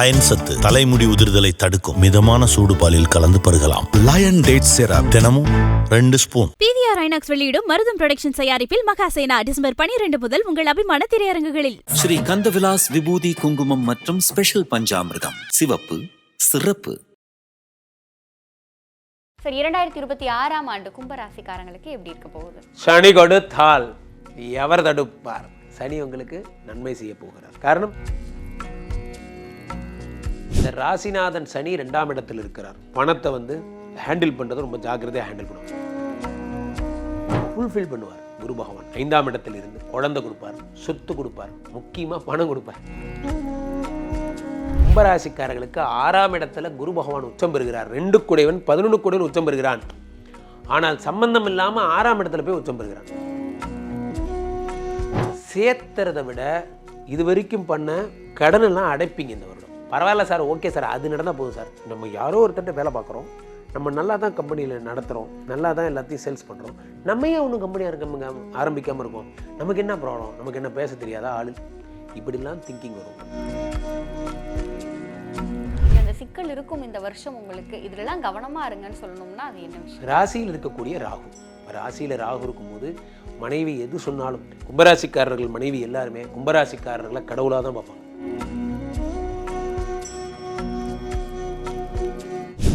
Iron சத்து தலைமுடி உதிர்தலை தடுக்கும். மிதமான சூடு பாலில் கலந்து பருகலாம். லயன் டேட் சிரப் தினமும் ரெண்டு ஸ்பூன். பிவிஆர் ஐநாக்ஸ் வெளியிடும் மருதம் புரொடக்ஷன் தயாரிப்பில் மகாசேனா டிசம்பர் 12 முதல் உங்கள் அபிமான திரையரங்குகளில். ஸ்ரீ கந்தவிலாஸ் விபூதி குங்குமம் மற்றும் ஸ்பெஷல் பஞ்சாமிர்தம். சிவப்பு சிறப்பு. சரி இரண்டாயிரத்தி இருபத்தி ஆறாம் ஆண்டு கும்பராசிக்காரங்களுக்கு எப்படி இருக்க போகுது? சனி கொடுத்தால் எவர் தடுப்பார்? சனி உங்களுக்கு நன்மை செய்ய போகிறார். காரணம்? இந்த ராசிநாதன் சனி ரெண்டாம் இடத்தில் இருக்கிறார். பணத்தை வந்து ஹேண்டில் பண்ணுறது ரொம்ப ஜாக்கிரதையாக ஹேண்டில் பண்ணுவார். ஃபுல்ஃபில் பண்ணுவார். குரு பகவான் ஐந்தாம் இடத்தில் இருந்து குழந்தை கொடுப்பார் சொத்து கொடுப்பார் முக்கியமாக பணம் கொடுப்பார். கும்பராசிக்காரர்களுக்கு ஆறாம் இடத்துல குரு பகவான் உச்சம் பெறுகிறார். ரெண்டு குடைவன் பதினொன்று குடைவன் உச்சம் பெறுகிறான். ஆனால் சம்பந்தம் இல்லாமல் ஆறாம் இடத்துல போய் உச்சம் பெறுகிறான் சேர்த்துறதை விட இது வரைக்கும் பண்ண கடனெல்லாம் அடைப்பீங்க இந்த வருடம். பரவாயில்ல சார் ஓகே சார் அது நடந்தால் போதும் சார். நம்ம யாரோ ஒருத்தர்கிட்ட வேலை பார்க்குறோம். நம்ம நல்லா தான் கம்பெனியில் நடத்துகிறோம் நல்லா தான் எல்லாத்தையும் சேல்ஸ் பண்ணுறோம் நம்ம ஏன் ஒன்றும் கம்பெனியாக இருக்க ஆரம்பிக்காமல் இருக்கோம். நமக்கு என்ன ப்ராப்ளம் நமக்கு என்ன பேச தெரியாதா ஆளு? இப்படிலாம் திங்கிங் வரும். இந்த சிக்கல் இருக்கும் இந்த வருஷம் உங்களுக்கு. இதுலலாம் கவனமா இருங்கன்னு சொல்லணும்னா அது என்ன விஷயம்? ராசியில் இருக்கக்கூடிய ராகு. ராசியில் ராகு இருக்கும்போது மனைவி எது சொன்னாலும் கும்பராசிக்காரர்கள் மனைவி எல்லாருமே கும்பராசிக்காரர்களை கடவுளாக தான் பார்ப்பாங்க.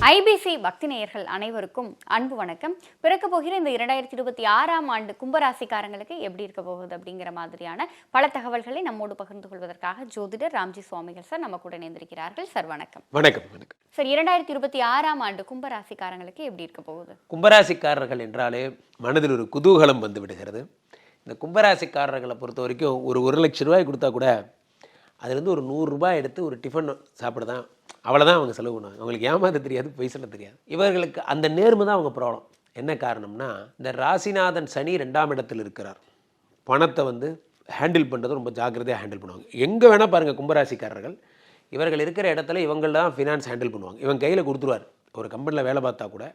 ஐபிசி பக்தி நேயர்கள் அனைவருக்கும் அன்பு வணக்கம். பிறக்க போகிற இந்த இரண்டாயிரத்தி இருபத்தி ஆறாம் ஆண்டு கும்பராசிக்காரங்களுக்கு எப்படி இருக்க போகுது அப்படிங்கிற மாதிரியான பல தகவல்களை நம்மோடு பகிர்ந்து கொள்வதற்காக ஜோதிடர் ராம்ஜி சுவாமிகள் சார் நம்ம கூட இணைந்திருக்கிறார்கள். சார் வணக்கம். வணக்கம் வணக்கம். சார் இரண்டாயிரத்தி இருபத்தி ஆறாம் ஆண்டு கும்பராசிக்காரங்களுக்கு எப்படி இருக்க போகுது? கும்பராசிக்காரர்கள் என்றாலே மனதில் ஒரு குதூகலம் வந்து விடுகிறது. இந்த கும்பராசிக்காரர்களை பொறுத்த வரைக்கும் ஒரு ஒரு லட்ச ரூபாய் கொடுத்தா கூட அதுலேருந்து ஒரு நூறுரூபா எடுத்து ஒரு டிஃபன் சாப்பிட தான் அவ்வளோதான் அவங்க செலவு பண்ணுவாங்க. அவங்களுக்கு ஏமாற்ற தெரியாது பொய் சொல்ல தெரியாது. இவர்களுக்கு அந்த நேர்மை தான் அவங்க ப்ராப்ளம் என்ன காரணம்னா இந்த ராசிநாதன் சனி ரெண்டாம் இடத்தில் இருக்கிறார். பணத்தை வந்து ஹேண்டில் பண்ணுறது ரொம்ப ஜாக்கிரதையாக ஹேண்டில் பண்ணுவாங்க. எங்கே வேணால் பாருங்கள் கும்பராசிக்காரர்கள். இவர்கள் இருக்கிற இடத்துல இவங்க தான் ஃபினான்ஸ் ஹேண்டில் பண்ணுவாங்க. இவங்க கையில் கொடுத்துருவார். ஒரு கம்பெனியில் வேலை பார்த்தா கூட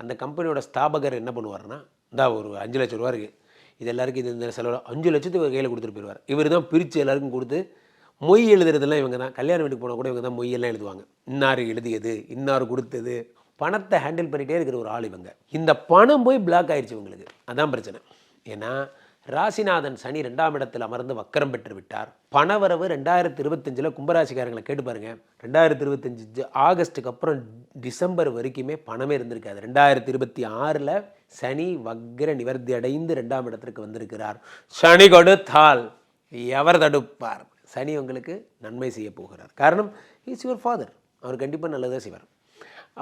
அந்த கம்பெனியோட ஸ்தாபகர் என்ன பண்ணுவார்னா இந்தா ஒரு அஞ்சு லட்ச ரூபா இருக்குது இது எல்லாருக்கும் இது இந்த செலவில் அஞ்சு லட்சத்துக்கு கையில் கொடுத்துட்டு போயிடுவார். இவர் தான் பிரித்து எல்லாருக்கும் கொடுத்து மொய் எழுதுறதுலாம் இவங்க தான். கல்யாண வீட்டுக்கு போனால் கூட இவங்க தான் மொய்யெல்லாம் எழுதுவாங்க. இன்னார் எழுதியது இன்னார் கொடுத்தது. பணத்தை ஹேண்டில் பண்ணிகிட்டே இருக்கிற ஒரு ஆள் இவங்க. இந்த பணம் போய் பிளாக் ஆயிடுச்சு இவங்களுக்கு. அதான் பிரச்சனை. ஏன்னா ராசிநாதன் சனி ரெண்டாம் இடத்தில் அமர்ந்து வக்கரம் பெற்று விட்டார். பணவரவு ரெண்டாயிரத்தி இருபத்தஞ்சில் கும்பராசிக்காரங்களை கேட்டு பாருங்கள் ரெண்டாயிரத்தி இருபத்தஞ்சு ஆகஸ்ட்டுக்கு அப்புறம் டிசம்பர் வரைக்குமே பணமே இருந்திருக்காது. ரெண்டாயிரத்தி இருபத்தி ஆறில் சனி வக்ர நிவர்த்தி அடைந்து ரெண்டாம் இடத்திற்கு வந்திருக்கிறார். சனி கொடுத்தால் எவர் தடுப்பார்? சனி உங்களுக்கு நன்மை செய்ய போகிறார். காரணம் இஸ் யுவர் ஃபாதர் அவர் கண்டிப்பாக நல்லதாக செய்வார்.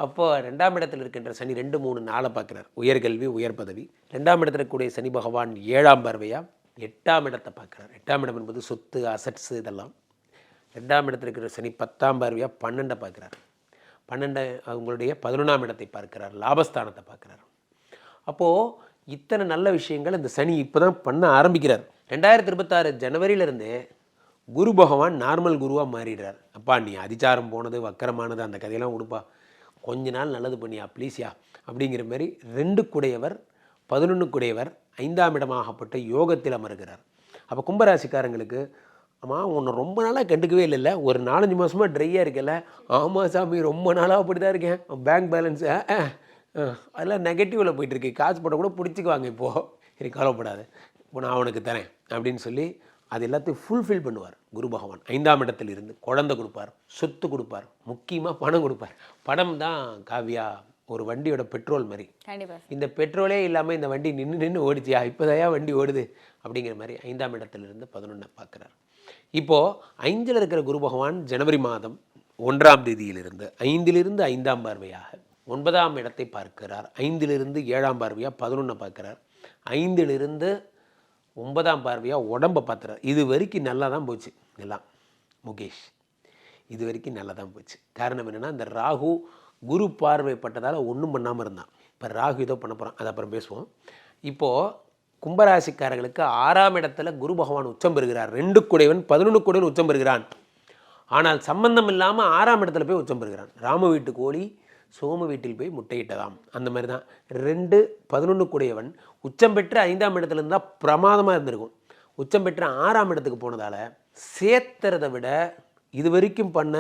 அப்போது ரெண்டாம் இடத்தில் இருக்கின்ற சனி ரெண்டு மூணு நாளை பார்க்குறார். உயர்கல்வி உயர் பதவி. ரெண்டாம் இடத்துல இருக்கக்கூடிய சனி பகவான் ஏழாம் பார்வையாக எட்டாம் இடத்தை பார்க்குறார். எட்டாம் இடம் என்பது சொத்து அசட்ஸு இதெல்லாம். ரெண்டாம் இடத்தில் இருக்கிற சனி பத்தாம் பார்வையா? பன்னெண்டை பார்க்குறார். பன்னெண்டை அவங்களுடைய பதினொன்றாம் இடத்தை பார்க்கிறார். லாபஸ்தானத்தை பார்க்குறார். அப்போது இத்தனை நல்ல விஷயங்கள் இந்த சனி இப்போ தான் பண்ண ஆரம்பிக்கிறார். ரெண்டாயிரத்தி இருபத்தாறு ஜனவரியிலேருந்து குரு பகவான் நார்மல் குருவாக மாறிடுறார். அப்பா நீ அதிச்சாரம் போனது வக்கரமானது அந்த கதையெல்லாம் கொடுப்பா கொஞ்ச நாள் நல்லது பண்ணியா ப்ளீஸ்யா அப்படிங்கிற மாதிரி ரெண்டு குடையவர் பதினொன்று குடையவர் ஐந்தாம் இடமாகப்பட்ட யோகத்தில் அமர்கிறார். அப்போ கும்பராசிக்காரங்களுக்கு ஆமாம் உன்னை ரொம்ப நாளாக கண்டுக்கவே இல்லைல்ல? ஒரு நாலஞ்சு மாதமாக ட்ரையாக இருக்கல ஆமாம் சாமி ரொம்ப நாளாக அப்படி தான் இருக்கேன் பேங்க் பேலன்ஸ் அதெல்லாம் நெகட்டிவில் போயிட்டுருக்கு காசு போட்டால் கூட பிடிச்சிக்குவாங்க இப்போது சரி கவலைப்படாது. இப்போ நான் அவனுக்கு தரேன் அப்படின்னு சொல்லி அது எல்லாத்தையும் ஃபுல்ஃபில் பண்ணுவார். குரு பகவான் ஐந்தாம் இடத்தில் இருந்து குழந்தை கொடுப்பார் சொத்து கொடுப்பார் முக்கியமாக பணம் கொடுப்பார். பணம் தான் காவியா ஒரு வண்டியோட பெட்ரோல் மாதிரி. இந்த பெட்ரோலே இல்லாமல் இந்த வண்டி நின்று நின்று ஓடிச்சியா இப்போதையா வண்டி ஓடுது? அப்படிங்கிற மாதிரி ஐந்தாம் இடத்திலிருந்து பதினொன்றை பார்க்குறார். இப்போது ஐந்தில் இருக்கிற குரு பகவான் ஜனவரி மாதம் ஒன்றாம் தேதியிலிருந்து ஐந்திலிருந்து ஐந்தாம் பார்வையாக ஒன்பதாம் இடத்தை பார்க்கிறார். ஐந்திலிருந்து ஏழாம் பார்வையாக பதினொன்றை பார்க்கிறார். ஐந்திலிருந்து ஒன்பதாம் பார்வையாக உடம்பை பார்த்துறாரு இது வரைக்கும் நல்லா தான் போச்சு. எல்லாம். முகேஷ் இது வரைக்கும் நல்லா தான் போச்சு. காரணம் என்னென்னா இந்த ராகு குரு பார்வைப்பட்டதால் ஒன்றும் பண்ணாமல் இருந்தான். இப்போ ராகு ஏதோ பண்ண போகிறான் அது அப்புறம் பேசுவோம். இப்போது கும்பராசிக்காரர்களுக்கு ஆறாம் இடத்துல குரு பகவான் உச்சம் பெறுகிறார். ரெண்டு குடைவன் பதினொன்று குடைவன் உச்சம் பெறுகிறான். ஆனால் சம்பந்தம் இல்லாமல் ஆறாம் இடத்துல போய் உச்சம் பெறுகிறான். ராம வீட்டு கோழி சோம வீட்டில் போய் முட்டையிட்டதாம். அந்த மாதிரி தான் ரெண்டு பதினொன்று கூடியவன் உச்சம் பெற்று ஐந்தாம் இடத்துல இருந்தால் பிரமாதமாக இருந்திருக்கும். உச்சம் பெற்று ஆறாம் இடத்துக்கு போனதால் சேர்த்துறதை விட இது வரைக்கும் பண்ண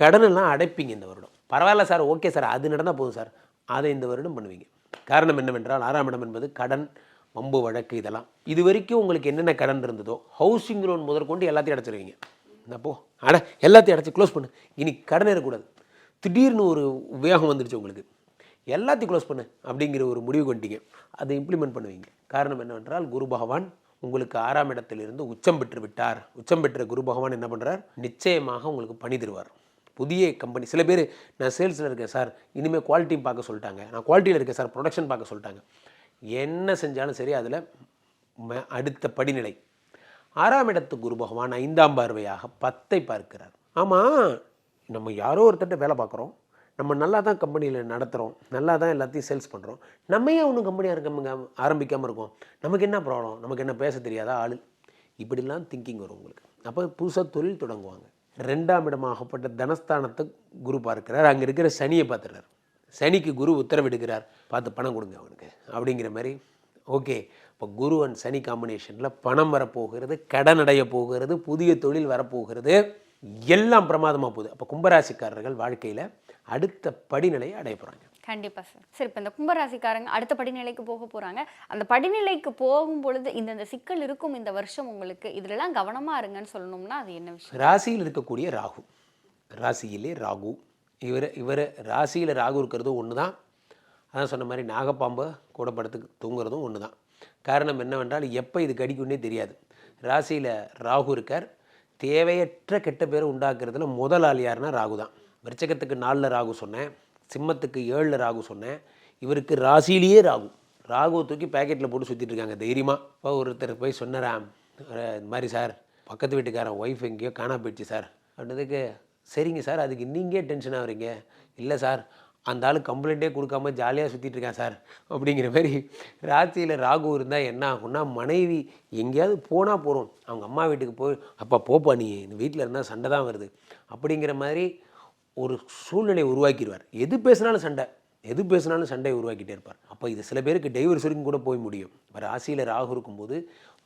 கடனெல்லாம் அடைப்பீங்க இந்த வருடம். பரவாயில்ல சார் ஓகே சார் அது நடந்தால் போதும் சார். அதை இந்த வருடம் பண்ணுவீங்க. காரணம் என்னவென்றால் ஆறாம் இடம் என்பது கடன் வம்பு வழக்கு இதெல்லாம். இது வரைக்கும் உங்களுக்கு என்னென்ன கடன் இருந்ததோ ஹவுசிங் லோன் முதற்கொண்டு எல்லாத்தையும் அடைச்சிருவீங்க. இந்த போ. அட எல்லாத்தையும் அடைச்சி க்ளோஸ் பண்ணு. இனி கடன் இருக்கக்கூடாது. திடீர்னு ஒரு உபயோகம் வந்துடுச்சு உங்களுக்கு. எல்லாத்தையும் க்ளோஸ் பண்ணு அப்படிங்கிற ஒரு முடிவு கொண்டீங்க. அதை இம்ப்ளிமெண்ட் பண்ணுவீங்க. காரணம் என்னவென்றால் குரு பகவான் உங்களுக்கு ஆறாம் இடத்திலிருந்து உச்சம் பெற்று விட்டார். உச்சம் பெற்ற குரு பகவான் என்ன பண்ணுறார் நிச்சயமாக உங்களுக்கு பணி தருவார். புதிய கம்பெனி சில பேர் நான் சேல்ஸில் இருக்கேன் சார் இனிமேல் குவாலிட்டியும் பார்க்க சொல்லிட்டாங்க. நான் குவாலிட்டியில் இருக்கேன் சார் ப்ரொடக்ஷன் பார்க்க சொல்லிட்டாங்க. என்ன செஞ்சாலும் சரி அதில் அடுத்த படிநிலை. ஆறாம் இடத்து குரு பகவான் ஐந்தாம் பார்வையாக பத்தை பார்க்கிறார். ஆமாம் நம்ம யாரோ ஒருத்தட்ட வேலை பார்க்குறோம். நம்ம நல்லா தான் கம்பெனியில் நடத்துகிறோம் நல்லா தான் எல்லாத்தையும் சேல்ஸ் பண்ணுறோம் நம்ம ஏன் ஒன்றும் கம்பெனி ஆரம்பிக்க ஆரம்பிக்காமல் இருக்கோம். நமக்கு என்ன ப்ராப்ளம் நமக்கு என்ன பேச தெரியாதா ஆள்? இப்படிலாம் திங்கிங் வரும் உங்களுக்கு. அப்போ புதுசாக தொழில் தொடங்குவாங்க. ரெண்டாம் இடமாகப்பட்ட தனஸ்தானத்தை குரு பார்க்கிறார். அங்கே இருக்கிற சனியை பார்த்துறாரு சனிக்கு குரு உத்தரவிடுகிறார். பார்த்து பணம் கொடுங்க அவனுக்கு. அப்படிங்கிற மாதிரி ஓகே இப்போ குரு அண்ட் சனி காம்பினேஷனில் பணம் வரப்போகிறது கடன் அடைய போகிறது புதிய தொழில் வரப்போகிறது. எல்லாம் பிரமாதமாக போகுது. அப்போ கும்பராசிக்காரர்கள் வாழ்க்கையில் அடுத்த படிநிலையை அடைய போகிறாங்க கண்டிப்பா சார். சரி இப்போ இந்த கும்பராசிக்காரங்க அடுத்த படிநிலைக்கு போக போறாங்க. அந்த படிநிலைக்கு போகும் பொழுது இந்தந்த சிக்கல் இருக்கும் இந்த வருஷம் உங்களுக்கு இதுலலாம் கவனமா இருங்கன்னு சொல்லணும்னா அது என்ன விஷயம்? ராசியில் இருக்கக்கூடிய ராகு. ராசியிலே ராகு. இவர் இவர் ராசியில் ராகு இருக்கிறது ஒன்று தான் அதான் சொன்ன மாதிரி நாகப்பாம்பை கூட படுத்து தூங்குறதும் ஒன்று தான் காரணம் என்னவென்றால் எப்போ இது கடிக்கும்னே தெரியாது. ராசியில் ராகு இருக்கார். தேவையற்ற கெட்ட பேரை உண்டாக்குறதுல முதல் ஆள் யாருன்னா ராகு தான். விருச்சகத்துக்கு நாலில் ராகு சொன்னேன். சிம்மத்துக்கு ஏழில் ராகு சொன்னேன். இவருக்கு ராசிலேயே ராகு. ராகுவை தூக்கி பேக்கெட்டில் போட்டு சுற்றிட்டு இருக்காங்க தைரியமாக இப்போ ஒருத்தர் போய் சொன்னாராம் அஹ் இந்த மாதிரி சார் பக்கத்து வீட்டுக்காரன் ஒய்ஃப் எங்கேயோ காணா போயிடுச்சு சார் அப்படின்றதுக்கு சரிங்க சார் அதுக்கு நீங்கள் டென்ஷன் ஆகுறீங்க? இல்லை சார் அந்த ஆள் கம்ப்ளைண்ட்டே கொடுக்காம ஜாலியாக சுற்றிட்டு இருக்கான் சார். அப்படிங்கிற மாதிரி ராத்திரியில் ராகு இருந்தால் என்ன ஆகும்னா மனைவி எங்கேயாவது போனால் போகிறோம் அவங்க அம்மா வீட்டுக்கு போய் அப்பா போப்பா நீ வீட்டில் இருந்தால் சண்டை தான் வருது. அப்படிங்கிற மாதிரி ஒரு சூழ்நிலையை உருவாக்கிடுவார். எது பேசினாலும் சண்டை. எது பேசினாலும் சண்டையை உருவாக்கிட்டே இருப்பார். அப்போ இது சில பேருக்கு டைவர்ஸ் வரைக்கும் கூட போய் முடியும். இப்போ ராசியில் ராகு இருக்கும்போது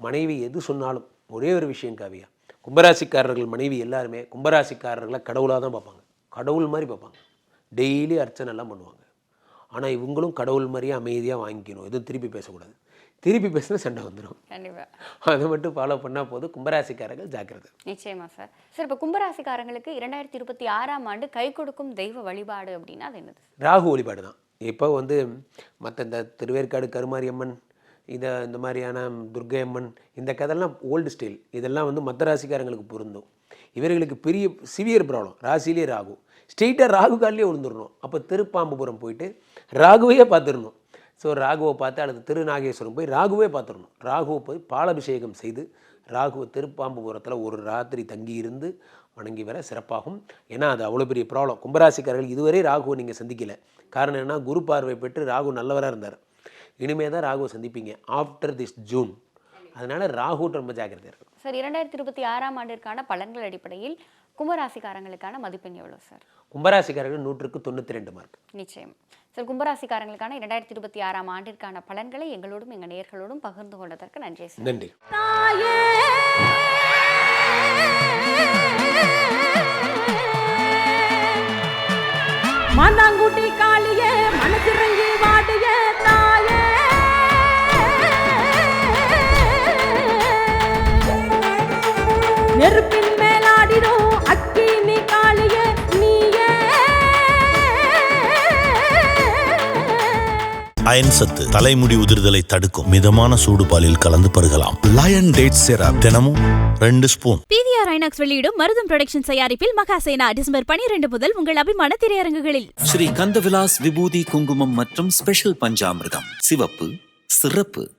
மனைவி எது சொன்னாலும் ஒரே ஒரு விஷயம் காவியா. கும்பராசிக்காரர்கள் மனைவி எல்லாருமே கும்பராசிக்காரர்களை கடவுளாக தான் பார்ப்பாங்க. கடவுள் மாதிரி பார்ப்பாங்க. டெய்லி அர்ச்சனை எல்லாம் பண்ணுவாங்க. ஆனால் இவங்களும் கடவுள் மாதிரியே அமைதியாக வாங்கிக்கணும். எதுவும் திருப்பி பேசக்கூடாது. திருப்பி பேசினா சண்டை வந்துடும் கண்டிப்பா. அதை மட்டும் ஃபாலோ பண்ணால் போதும். கும்பராசிக்காரர்கள் ஜாக்கிரதை. நிச்சயமா சார் சார் இப்போ கும்பராசிக்காரங்களுக்கு இரண்டாயிரத்தி இருபத்தி ஆறாம் ஆண்டு கை கொடுக்கும் தெய்வ வழிபாடு அப்படின்னா அது என்னது ராகு வழிபாடு தான். இப்போ வந்து மற்ற இந்த திருவேற்காடு கருமாரியம்மன் இதை இந்த மாதிரியான துர்க்கை அம்மன் இந்த கதையெல்லாம் ஓல்டு ஸ்டைல் இதெல்லாம் வந்து மற்ற ராசிக்காரங்களுக்கு பொருந்தும். இவர்களுக்கு பெரிய சிவியர் ப்ராப்ளம் ராசியிலே ராகு. ஸ்ட்ரெயிட்டாக ராகு காலிலே விழுந்துடணும் அப்போ திருப்பாம்புபுரம் போயிட்டு ராகுவையே பார்த்துடணும் ஸோ ராகுவை பார்த்து அடுத்து திருநாகேஸ்வரம் போய் ராகுவே பார்த்துடணும் ராகுவை போய் பாலாபிஷேகம் செய்து ராகுவை திருப்பாம்புபுரத்தில் ஒரு ராத்திரி தங்கி இருந்து வணங்கி வர சிறப்பாகும். ஏன்னா அது அவ்வளோ பெரிய ப்ராப்ளம் கும்பராசிக்காரர்கள் இதுவரை ராகுவை நீங்கள் சந்திக்கலை. காரணம் என்ன குரு பார்வை பெற்று ராகு நல்லவராக இருந்தார். இனிமே தான் ராகுவை சந்திப்பீங்க. ஆஃப்டர் திஸ் ஜூன் அதனால் ராகு ரொம்ப ஜாக்கிரதையாக இருக்கும் சார் இரண்டாயிரத்தி இருபத்தி ஆறாம் ஆண்டிற்கான பலன்கள் அடிப்படையில் கும்பராசிக்காரங்களுக்கான மதிப்பெண் எவ்வளோ சார்? கும்பராசிக்காரர்கள் நூற்றுக்கு தொண்ணூற்றி ரெண்டு மார்க் நிச்சயம். சார் கும்பராசிக்காரங்களுக்கான இரண்டாயிரத்தி இருபத்தி ஆறாம் ஆண்டிற்கான பலன்களை எங்களோடும் எங்கள் நேயர்களோடும் பகிர்ந்து கொண்டதற்கு நன்றி சார். நன்றி. மாந்தாங்குட்டி அயன் சத்து தலைமுடி உதிர்தலை தடுக்கும் மிதமான சூடு பாலில் கலந்து பருகலாம். லயன் டேட் சிரப் தினமும் ரெண்டு ஸ்பூன். பிவிஆர் ஐநாக்ஸ் வெளியிடும் மருதம் புரொடக்ஷன் தயாரிப்பில் மகாசேனா டிசம்பர் பனிரெண்டு முதல் உங்கள் அபிமான திரையரங்குகளில். ஸ்ரீ கந்தவிலாஸ் விபூதி குங்குமம் மற்றும் ஸ்பெஷல் பஞ்சாமிர்தம். சிவப்பு சிறப்பு